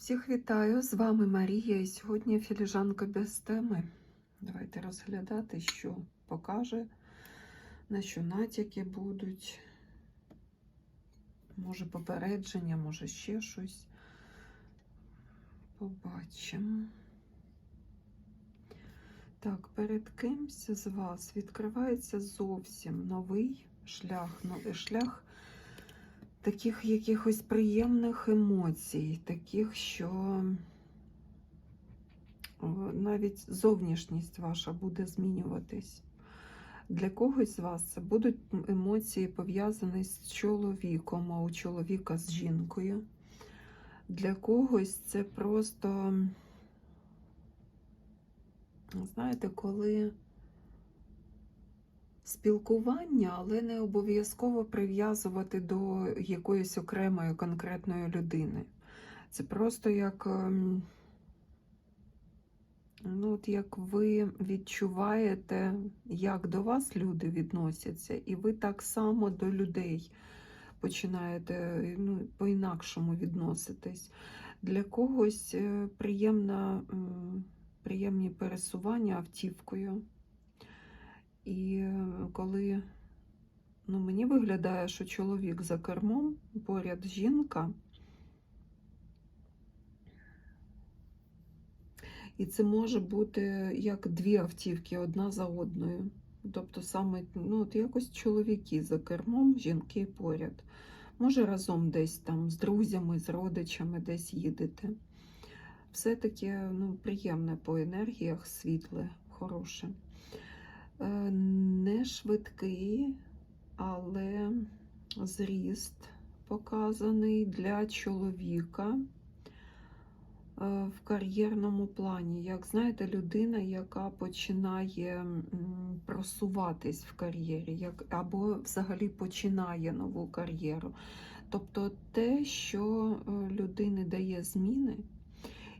Всіх вітаю! З вами Марія і сьогодні філіжанка без теми. Давайте розглядати, що покаже, на що натяки будуть. Може попередження, може ще щось. Побачимо. Так, перед кимсь з вас відкривається зовсім новий шлях, новий шлях таких якихось приємних емоцій, таких, що навіть зовнішність ваша буде змінюватись. Для когось з вас це будуть емоції пов'язані з чоловіком, а у чоловіка з жінкою. Для когось це просто, знаєте, коли спілкування, але не обов'язково прив'язувати до якоїсь окремої конкретної людини. Це просто як, ем, ну, от як ви відчуваєте, як до вас люди відносяться, і ви так само до людей починаєте ну, по-інакшому відноситись. Для когось е, приємна, приємні пересування автівкою. І е, коли ну, мені виглядає, що чоловік за кермом, поряд жінка, і це може бути як дві автівки одна за одною. Тобто саме ну, от якось чоловіки за кермом, жінки поряд. Може, разом десь там з друзями, з родичами десь їдете. Все таке ну, приємне по енергіях, світле, хороше. Е, не швидкий, але зріст показаний для чоловіка е, в кар'єрному плані. Як знаєте, людина, яка починає просуватись в кар'єрі, як, або взагалі починає нову кар'єру. Тобто те, що е, людини дає зміни,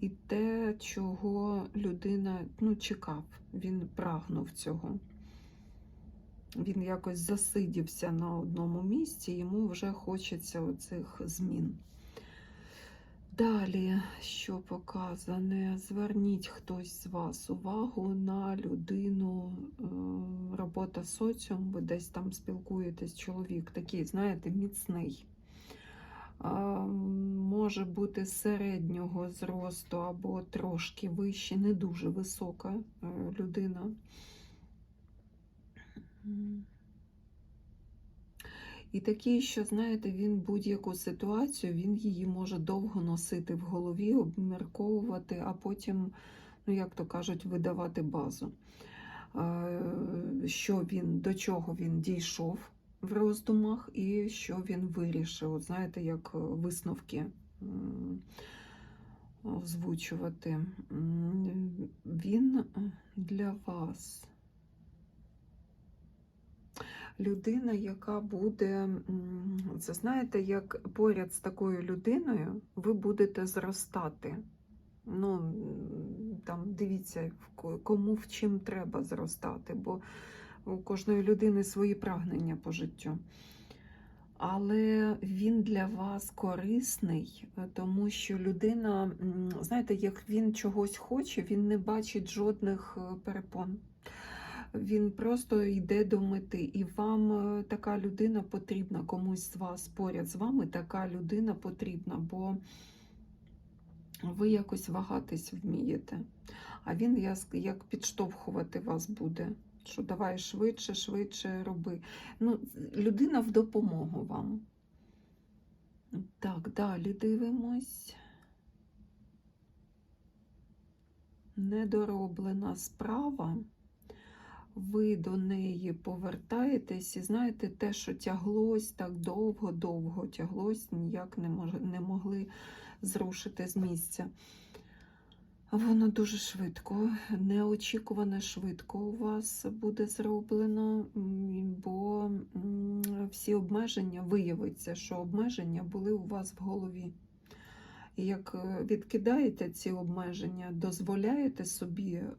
і те, чого людина ну, чекав, він прагнув цього. Він якось засидівся на одному місці, йому вже хочеться оцих змін. Далі, що показане, зверніть хтось з вас увагу на людину, е, робота соціум, ви десь там спілкуєтесь, чоловік такий, знаєте, міцний може бути середнього зросту або трошки вище, не дуже висока е, людина. І такий, що, знаєте, він будь-яку ситуацію, він її може довго носити в голові, обмірковувати, а потім, ну, як то кажуть, видавати базу. Що він, до чого він дійшов в роздумах, і що він вирішив. От знаєте, як е, висновки озвучувати. Він для вас. Людина, яка буде, це знаєте, як поряд з такою людиною ви будете зростати. Ну, там дивіться, кому в чим треба зростати, бо у кожної людини свої прагнення по життю. Але він для вас корисний, е, тому що людина, знаєте, як він чогось хоче, він не бачить жодних е, перепон. Він просто йде до мети, і вам е, така людина потрібна, комусь з вас поряд з вами така людина потрібна, бо ви якось вагатись вмієте. А він як підштовхувати вас буде що давай швидше, швидше роби. Ну, Людина в допомогу вам. Так, далі дивимось. Недороблена справа. Ви до неї повертаєтесь і знаєте, те, що тяглось так довго-довго тяглось, ніяк не, мож, не могли зрушити з місця. Воно дуже швидко, неочікувано швидко у вас буде зроблено, бо всі обмеження виявиться, що обмеження були у вас в голові як е, відкидаєте ці обмеження, дозволяєте собі е,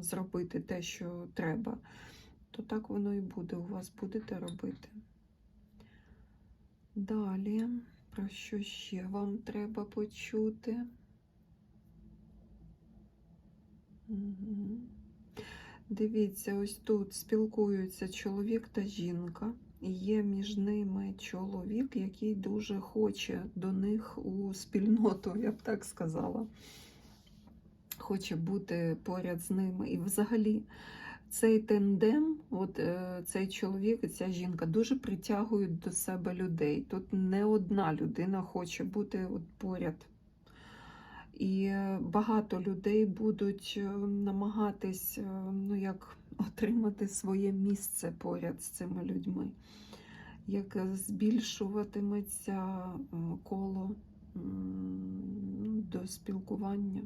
зробити те, що треба, то так воно і буде. У вас будете робити. Далі, про що ще вам треба почути? Угу. Дивіться, ось тут спілкуються чоловік та жінка. Є між ними чоловік, який дуже хоче до них у спільноту, я б так сказала. Хоче бути поряд з ними. І взагалі цей тендем, от е, цей чоловік і ця жінка дуже притягують до себе людей. Тут не одна людина хоче бути от поряд. І е, багато людей будуть е, намагатись е, ну, як, отримати своє місце поряд з цими людьми. Як збільшуватиметься коло до спілкування.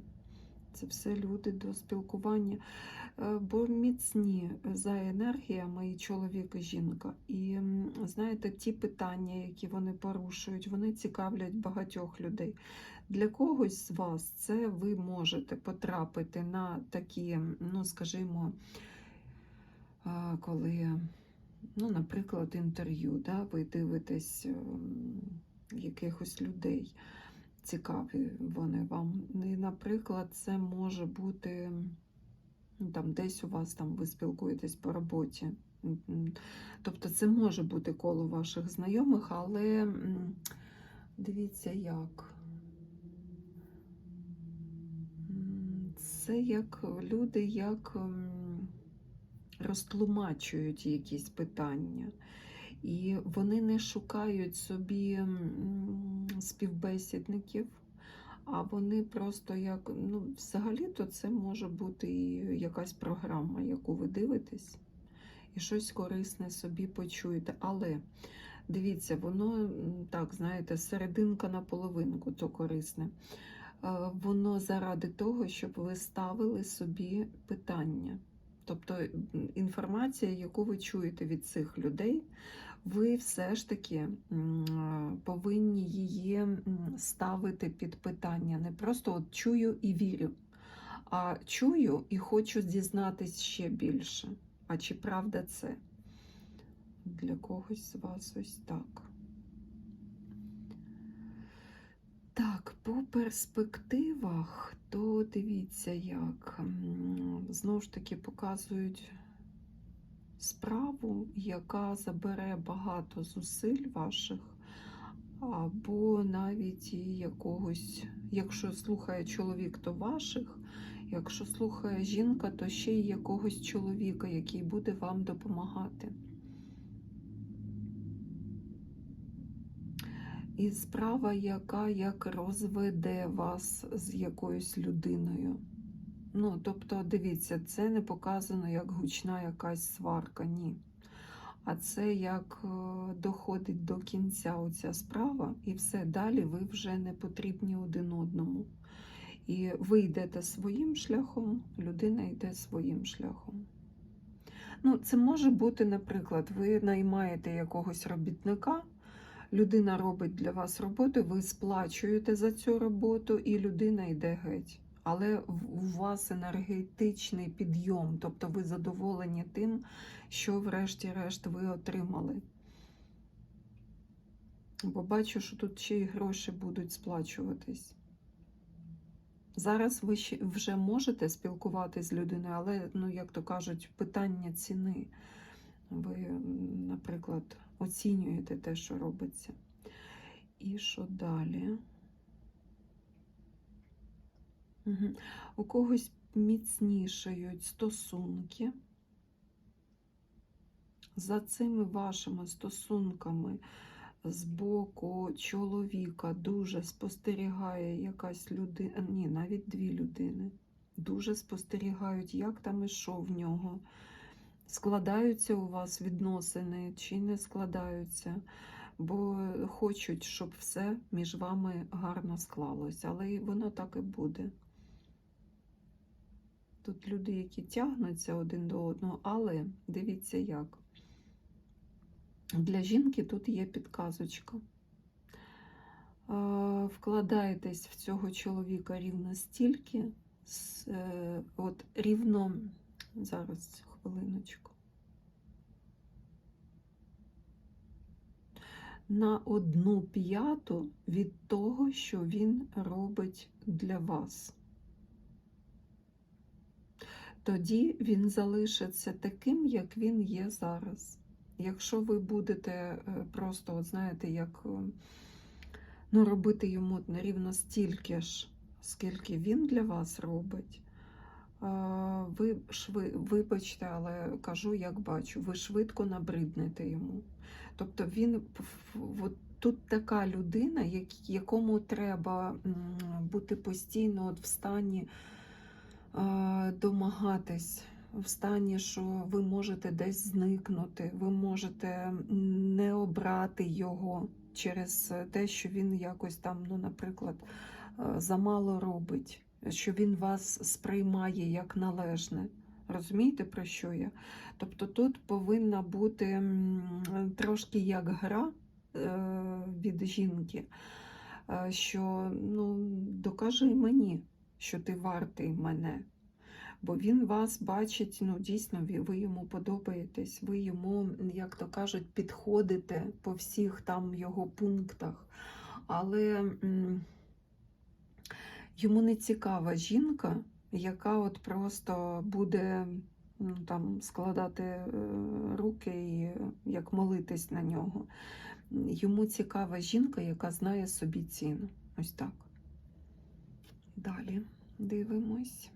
Це все люди до спілкування. Бо міцні за енергіями і чоловік, і жінка. І знаєте, ті питання, які вони порушують, вони цікавлять багатьох людей. Для когось з вас це ви можете потрапити на такі, ну скажімо, коли, ну, наприклад, інтерв'ю, да, ви дивитесь ем, якихось людей, цікаві вони вам. І, наприклад, це може бути ну, там, десь у вас там ви спілкуєтесь по роботі. Тобто це може бути коло ваших знайомих, але дивіться як. Це як люди як розтлумачують якісь питання. І вони не шукають собі співбесідників, а вони просто як, ну, взагалі-то це може бути і якась програма, яку ви дивитесь, і щось корисне собі почуєте. Але дивіться, воно так, знаєте, серединка на половинку, то корисне. Е, Воно заради того, щоб ви ставили собі питання. Тобто інформація, яку ви чуєте від цих людей, ви все ж таки повинні її ставити під питання. Не просто от чую і вірю, а чую і хочу дізнатись ще більше. А чи правда це? Для когось з вас ось так. Так, по перспективах, то дивіться, як знову ж таки показують справу, яка забере багато зусиль ваших, або навіть і якогось, якщо слухає чоловік, то ваших, якщо слухає жінка, то ще й якогось чоловіка, який буде вам допомагати. І справа, яка як розведе вас з якоюсь людиною. Ну, тобто, дивіться, це не показано як гучна якась сварка, ні. А це як е, доходить до кінця оця справа, і все далі ви вже не потрібні один одному. І ви йдете своїм шляхом, людина йде своїм шляхом. Ну, це може бути, наприклад, ви наймаєте якогось робітника, людина робить для вас роботу, ви сплачуєте за цю роботу, і людина йде геть. Але у вас енергетичний підйом, тобто ви задоволені тим, що врешті-решт ви отримали. Бо бачу, що тут ще й гроші будуть сплачуватись. Зараз ви вже можете спілкуватись з людиною, але, ну, як то кажуть, питання ціни. Ви, наприклад, оцінюєте те, що робиться. І що далі? Угу. У когось міцнішають стосунки. За цими вашими стосунками з боку чоловіка дуже спостерігає якась людина, ні, навіть дві людини. Дуже спостерігають, як там і що в нього. Складаються у вас відносини чи не складаються, бо хочуть, щоб все між вами гарно склалося, але воно так і буде. Тут люди, які тягнуться один до одного, але дивіться як. Для жінки тут є підказочка. Вкладаєтесь в цього чоловіка рівно стільки, е, от рівно, зараз хвилиночку. На одну п'яту від того, що він робить для вас. тоді він залишиться таким, як він є зараз. Якщо ви будете е, просто, от знаєте, як е, ну, робити йому рівно стільки ж, скільки він для вас робить, ви шви, вибачте, але кажу, як бачу, ви швидко набриднете йому. Тобто він от тут така людина, як- якому треба бути постійно от в стані домагатись, в стані, що ви можете десь зникнути, ви можете не обрати його через те, що він якось там, ну, наприклад, замало робить, що він вас сприймає як належне. Розумієте, про що я? Тобто тут повинна бути трошки як гра е, від жінки, е, що ну, докажи мені, що ти вартий мене. Бо він вас бачить, ну дійсно, ви йому подобаєтесь, ви йому, як то кажуть, підходите по всіх там його пунктах. Але йому не цікава жінка, яка от просто буде ну, там, складати е, руки і як молитись на нього. Йому цікава жінка, яка знає собі ціну. Ось так. Далі дивимось.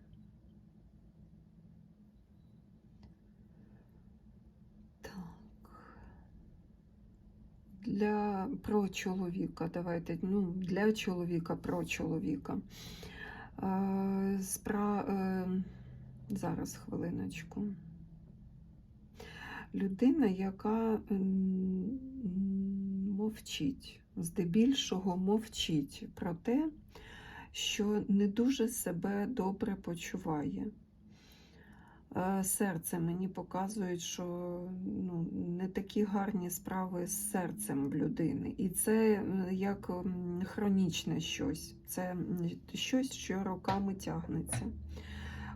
Так. Для про чоловіка, давайте, ну, для чоловіка, про чоловіка. Е, спра... е, зараз хвилиночку. Людина, яка мовчить, здебільшого мовчить про те, що не дуже себе добре почуває. Е, Серце мені показують, що ну, не такі гарні справи з серцем в людини. І це як хронічне щось. Це щось, що роками тягнеться.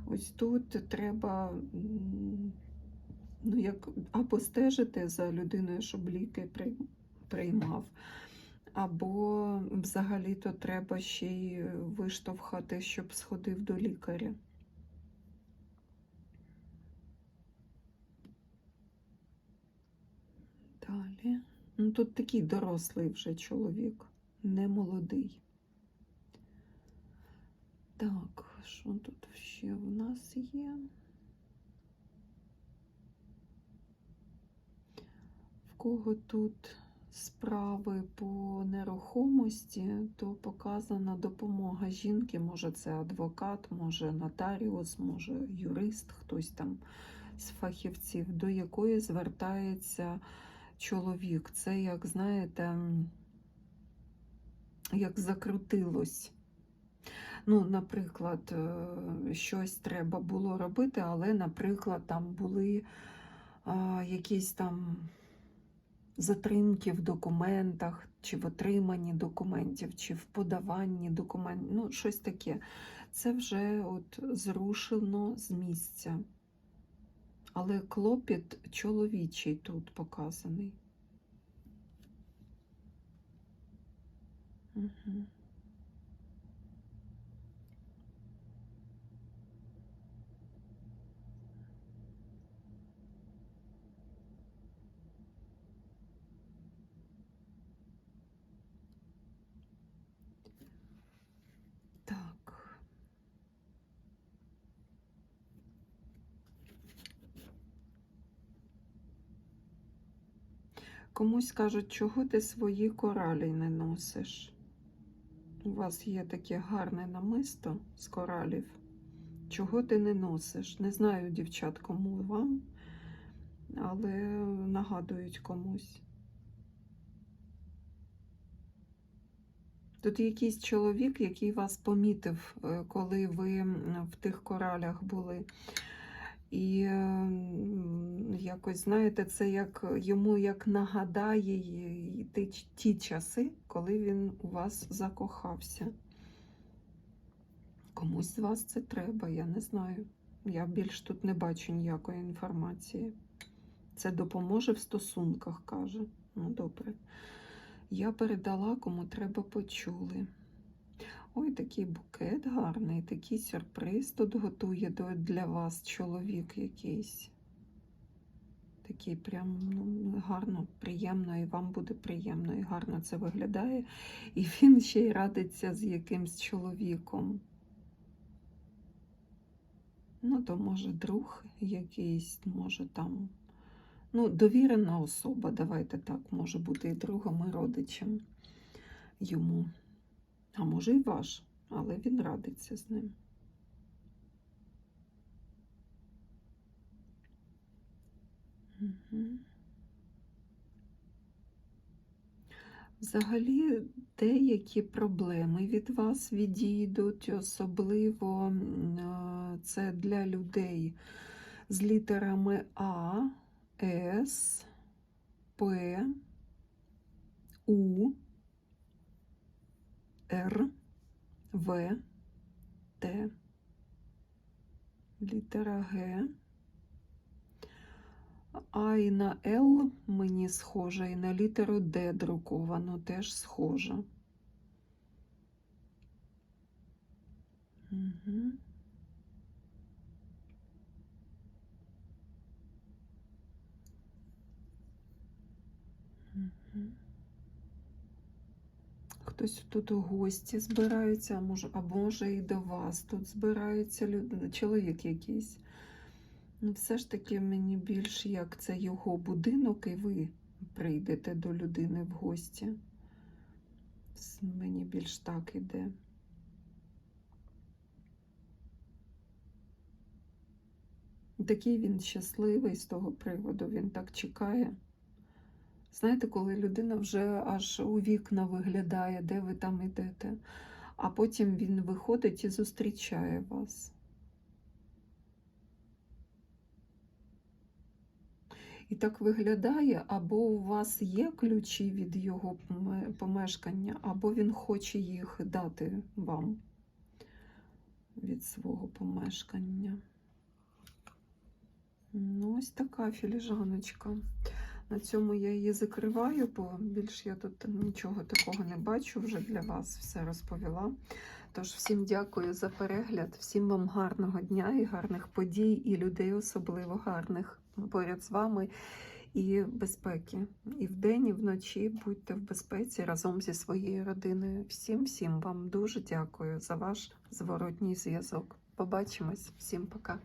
Ось тут треба ну, як, або стежити за людиною, щоб ліки приймав, або взагалі-то треба ще й виштовхати, щоб сходив до лікаря. Далі. Ну, тут такий дорослий вже чоловік, не молодий. Так, що тут ще в нас є? В кого тут справи по нерухомості, то показана допомога жінки. Може, це адвокат, може нотаріус, може юрист, хтось там з фахівців, до якої звертається чоловік. Це, як знаєте, як закрутилось. Ну, наприклад, е, щось треба було робити, але, наприклад, там були а, якісь там затримки в документах, чи в отриманні документів, чи в подаванні документів, ну, щось таке. Це вже от зрушено з місця. Але клопіт чоловічий тут показаний. Угу. Так. Комусь кажуть, чого ти свої коралі не носиш? У вас є таке гарне намисто з коралів. Чого ти не носиш? Не знаю, дівчат, кому вам, але нагадують комусь. Тут якийсь чоловік, який вас помітив, е, коли ви в тих коралях були. І е, якось, знаєте, це як йому як нагадає ті, ті часи, коли він у вас закохався. Комусь з вас це треба, я не знаю. Я більш тут не бачу ніякої інформації. Це допоможе в стосунках, каже. Ну, добре. Я передала, кому треба почули. Ой, такий букет гарний, такий сюрприз тут готує для вас чоловік якийсь. Такий прям ну, гарно, приємно, і вам буде приємно, і гарно це виглядає. І він ще й радиться з якимсь чоловіком. Ну, то може друг якийсь, може там. Ну, довірена особа, давайте так, може бути і другом, і родичем йому. А може і ваш, але він радиться з ним. Взагалі, деякі проблеми від вас відійдуть, особливо е, це для людей з літерами А, С, П, У, Р, В, Т, літера Г. А і на Л мені схоже, і на літеру Д друковано теж схоже. Угу. Хтось тут у гості збирається, а може, а може і до вас тут збирається людина, чоловік якийсь. Ну, все ж таки мені більш як це його будинок, і ви прийдете до людини в гості. Мені більш так іде. Такий він щасливий з того приводу, він так чекає. Знаєте, коли людина вже аж у вікна виглядає, де ви там йдете, а потім він виходить і зустрічає вас. І так виглядає, або у вас є ключі від його помешкання, або він хоче їх дати вам від свого помешкання. Ну, ось така філіжаночка. На цьому я її закриваю, бо більш я тут нічого такого не бачу. Вже для вас все розповіла. Тож всім дякую за перегляд, всім вам гарного дня і гарних подій, і людей особливо гарних поряд з вами. І безпеки. І вдень, і вночі будьте в безпеці разом зі своєю родиною. Всім, всім вам дуже дякую за ваш зворотній зв'язок. Побачимось, всім пока.